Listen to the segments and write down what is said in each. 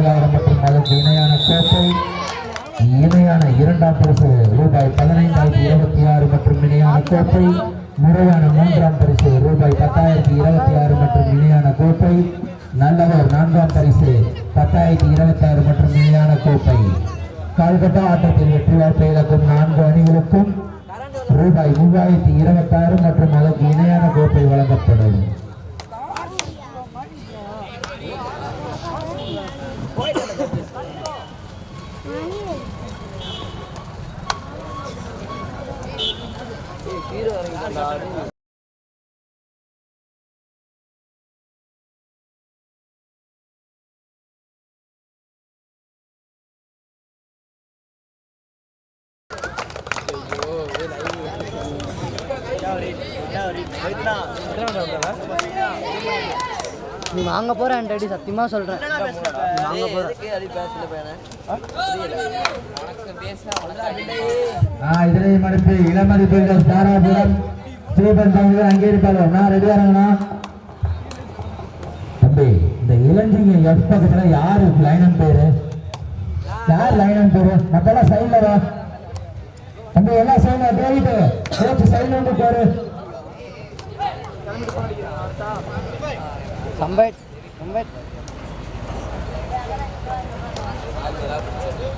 ஏழாயிரம் மற்றும் அதற்கு இணையான கோப்பை இணையான இரண்டாம் பரிசு ரூபாய் பதினைந்தாயிரத்தி இருபத்தி ஆறு மற்றும் இணையான கோப்பை. முறையான மூன்றாம் பரிசு ரூபாய் பத்தாயிரத்தி இருபத்தி ஆறு மற்றும் இணையான கோப்பை. நல்லவர் நான்காம் பரிசு பத்தாயிரத்தி இருபத்தி ஆறு மற்றும் இணையான கோப்பை. கால்கட்டா ஆட்டத்தில் வெற்றி வாய்ப்பை இழக்கும் நான்கு அணிகளுக்கும் ரூபாய் மூவாயிரத்தி இருபத்தாறு மற்றும் அதற்கு இணையான கோப்பை வழங்கப்படும். நீ வாங்க போற அடி சத்தியமா சொல்றேன். வாங்க போற. ஆ, இதனை மடுத்து இளமதி பெண்கள் தாராபுரம். ஸ்ரீபன் தம்பிகள் அங்கே இருப்பாளோ நான் ரெடியா இருங்கண்ணா தம்பி இந்த இளஞ்சிங்க எஃப் பக்கத்துல யாரு லைனன் பேரு? யார் லைனன் பேரு? மத்தெல்லாம் சைட்ல வா. தம்பி எல்லாம் சைட்ல கோச் சைட்ல வந்து பாரு கம்பைட் கம்பைட் அடுத்தது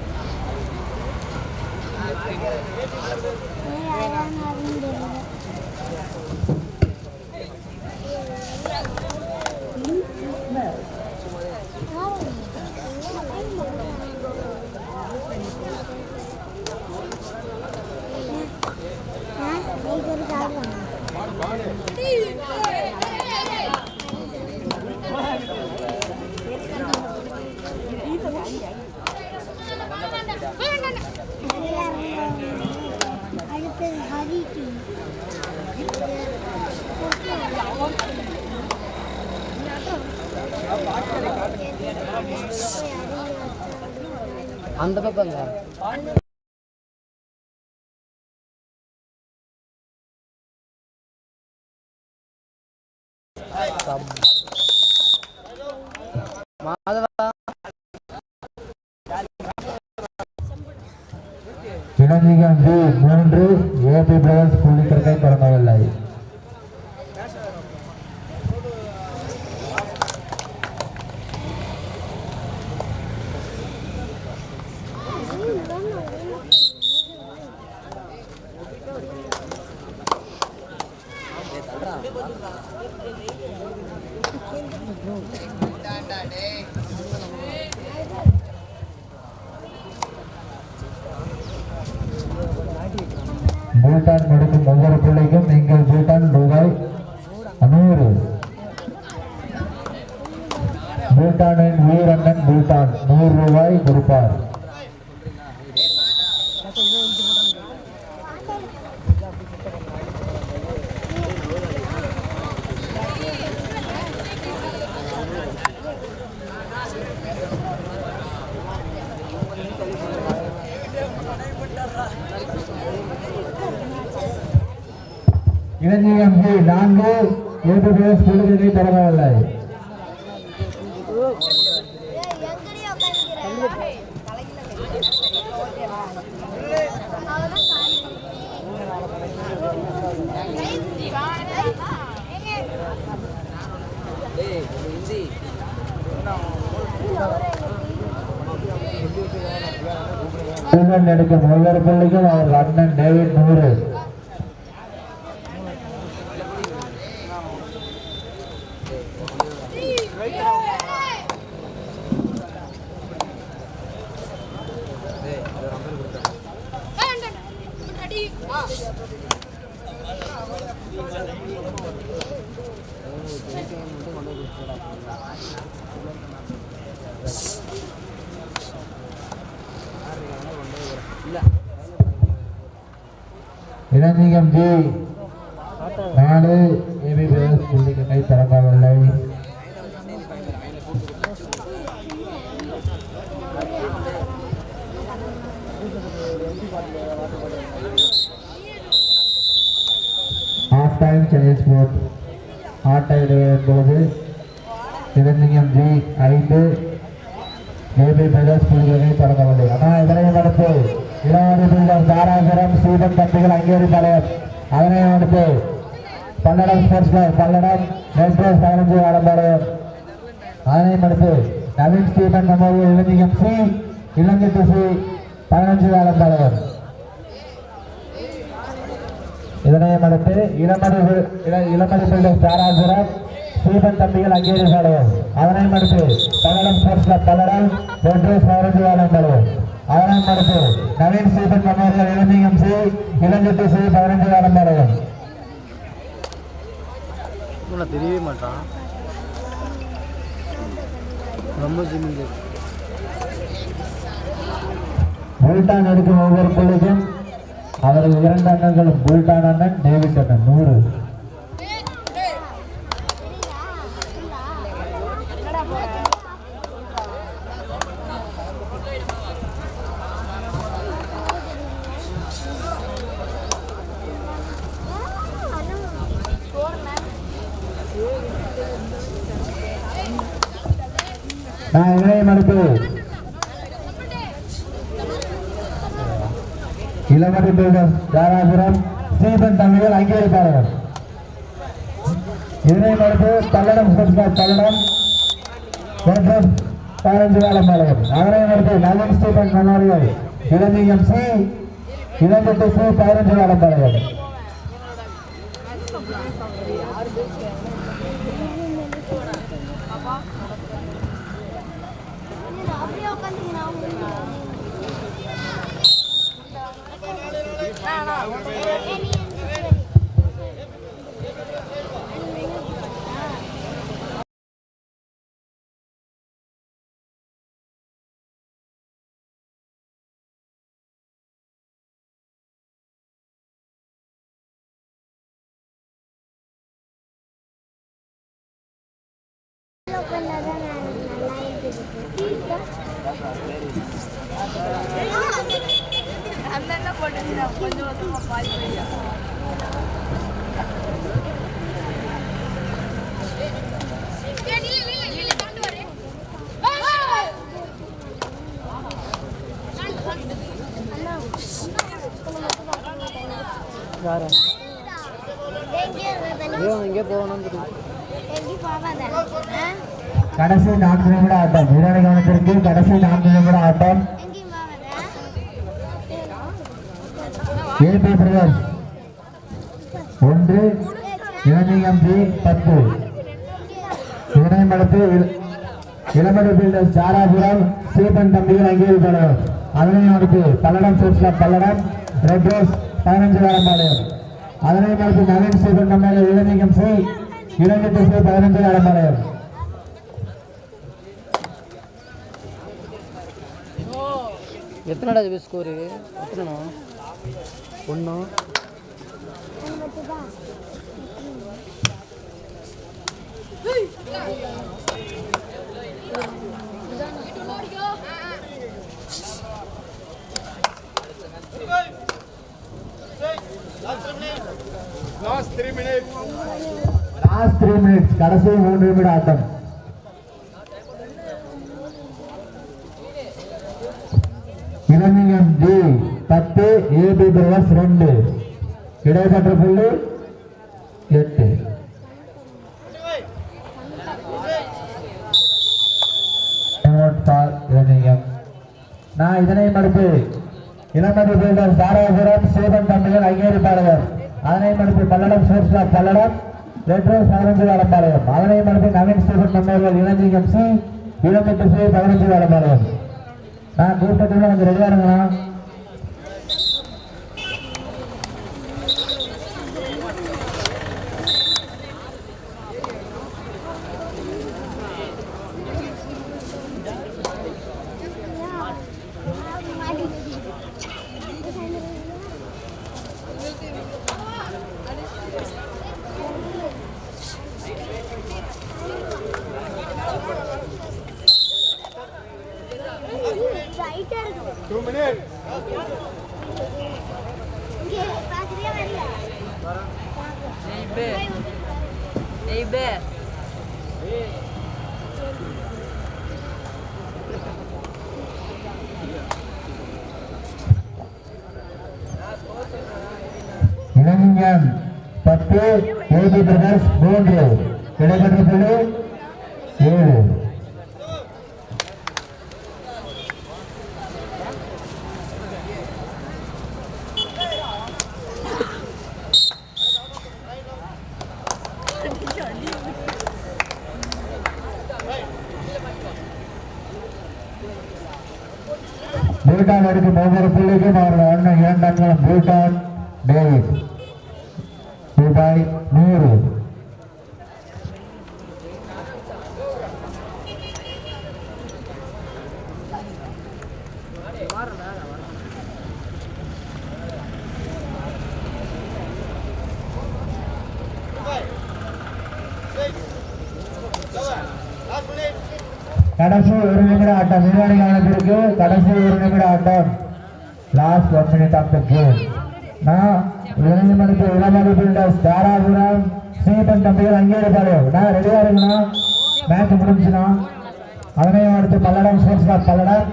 అంత பூட்டானின் வீரண்ணன் பூட்டான் நூறு ரூபாய் கொடுப்பார் இளைஞர் ஜி நான்கு ஏபிபிஎஸ் விடுதலை பெறவில்லை எங்கடி உட்காந்துக்கிறேன் அவதான் சில்வன் எடுக்கும் ஒவ்வொரு பிள்ளைக்கும் அவர் அண்ணன் டேவிட் நூறு Yeah. அஞ்சு நாலு ஏபிபிஎஸ் புள்ளிகளை திறக்கவில்லை. ஹாஃப் டைம் சென்னை ஸ்போர்ட் ஆட்ட இடைவெளியின் பொழுது இளநீகம் ஜி ஐந்து. ஏபி பிரதர்ஸ் புள்ளிகளை தொடங்கவில்லை ஆனால் இதனையும் அடுத்து இளவரி பில்டர் தாராசுரம் சீதன் தம்பிகள் அங்கேரி தலைவர் அதனை அடுத்து பல்லடம் ஸ்போர்ட்ஸ் கிளப் பல்லடம் நெல்ட்ரோஸ் பதினஞ்சு ஆடம்பாளையம் அதனையும் அடுத்து நவீன் ஸ்டீபன் மெமோரியல் இளநீகம் சி இளஞ்சிட்டு திசை பதினஞ்சு ஆடம்பாளையம் இதனையும் அடுத்து இளமதி வி- இள- இளமதி பில்டர்ஸ் தாராசுரம் ஸ்டீபன் தம்பிகள் அங்கேரி பாளையம் அதனையும் அடுத்து பல்லடம் ஸ்போர்ட்ஸ் கிளப் பல்லடம் நெல்ட்ரோஸ் பதினஞ்சு ஆடம்பாளையம் அதனையும் அடுத்து நவீன் ஸ்டீபன் மெமோரியல் இளநீகம் சி இளஞ்சிட்டு சி பதினஞ்சு ஆடம்பாளையம் நான் தெரியவே மாட்டான். புல்டான் எடுக்கும் ஒவ்வொரு புள்ளிக்கும் அவரது இரண்டு அண்ணன்களும் புல்டான் அண்ணன் டேவிட் அண்ணன் நூறு. இணையம் அடுத்து இளமதி பில்டர்ஸ் தாராபுரம் ஸ்ரீபன் தமிழர் அங்கீகரிப்பாளர். இணையம் அடுத்து பல்லடம் ஸ்போர்ட்ஸ் பல்லடம் மற்றும் பதினஞ்சு காலம் பாளையம் அதனையும் அடுத்து நவீன் ஸ்டீபன் மெமோரியல் இளஞ்சியம் சி இளம்பட்டு சி பதினஞ்சு காலம் பாளையம் உட்காந்துக்கிறேன் உட்காந்தாதான் நல்லா இருக்குது யாரா இவன் எங்கே தெரியும் கடைசி நான்கு நிமிட ஆட்டம். வீரரை கவனத்திற்கு கடைசி நான்கு நிமிட ஆட்டம். ஏபி பிரதர்ஸ் ஒன்று இளநீகம் ஜி பத்து. இதனையும் அடுத்து இள- பில்டர்ஸ் தாராபுரம் ஸ்ரீபன் தம்பிகள் அங்கீகரிப்பாளர். அதனை அடுத்து Palladam sports club Palladam red rose பதினஞ்சு வாரம்பாளையம் அதனை மறுத்து நவீன் ஸ்ரீபன் தம்பிகள் இளநீகம் சி இளநிட்டு திசை பதினஞ்சு வாரம்பாளையம் எத்தனைடா இது ஸ்கோரு எத்தனைண்ணா ஒன்று லாஸ்ட் த்ரீ மினிட்ஸ் கடைசி மூன்று நிமிட ஆட்டம். பி பத்து ஏபி பிரதர்ஸ் ரெண்டு. இடைப்பட்ட புள்ளி எட்டு. நான் இதனை மறுப்பு. இளமதி பீல்டர் சாராபுரம் சீதன் தம்பிகள் ஐநூறு பாளையம் அதனை மறுப்பு பல்லடம் சோர்ஸ் பல்லடம் ரெட்ரோ பதினஞ்சு வளம்பாளையம் அதனை மறுப்பு நவீன் சீதன் மன்னர்கள் இளநீகம் சி இளமதி சி பதினஞ்சு வளம்பாளையம் நான் கூட்டத்தில் வந்து ரெடியாக இருங்களா இளநீகம் பத்து ஏபி பிரதர்ஸ் மூன்று. இடைப்பட்ட புள்ளி ஏழு. பூட்டான் எடுக்கும் ஒவ்வொரு பிள்ளைக்கும் அவர்கள் அண்ணன் இரண்டாம் பூட்டான் டேவிட். ரூபாய் நூறு. கடைசி ஒரு நிமிட ஆட்டம். விரிவாணி காலத்திற்கு கடைசி ஒரு நிமிட ஆட்டம். Last one minute of the game நான் இளைஞர் மணிக்கு இளமதி தாராபுரம் ஸ்ரீபன் தம்பிகள் அங்கீகரிப்பாரு நான் ரெடியா இருக்குண்ணா மேட்ச் முடிஞ்சுனா அதனையும் அடுத்து பல்லடம் ஸ்போர்ட்ஸ் கிளப் பல்லடம்.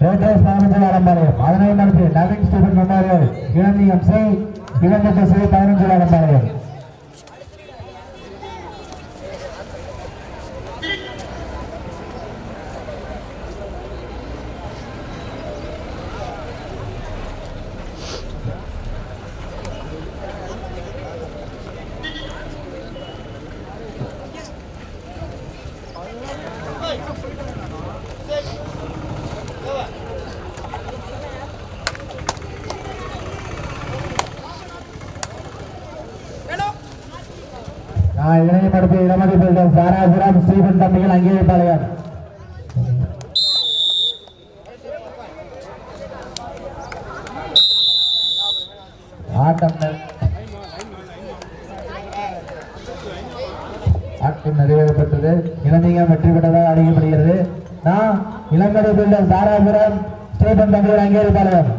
ரேட்டர்ஸ் பதினஞ்சு ஆரம்பாளையம் அதனையும் அடுத்து நவீன் ஸ்டீபன் மெமோரியல் இளநீ எம்சி இளநீ சி பதினஞ்சு ஆரம்பாளையம் நான் இளமதி பில்டர் சாராபுரம் ஸ்ரீபன் தம்பிகள் அங்கீகரிப்பாளையம் ஆட்டம் ஆட்டம் நிறைவேறப்பட்டது. வெற்றி பெற்றதாக அறியப்படுகிறது. நான் இளமதி பில்டர் சாராபுரம் ஸ்ரீபன் தம்பிகள் அங்கீகரிப்பாளையம்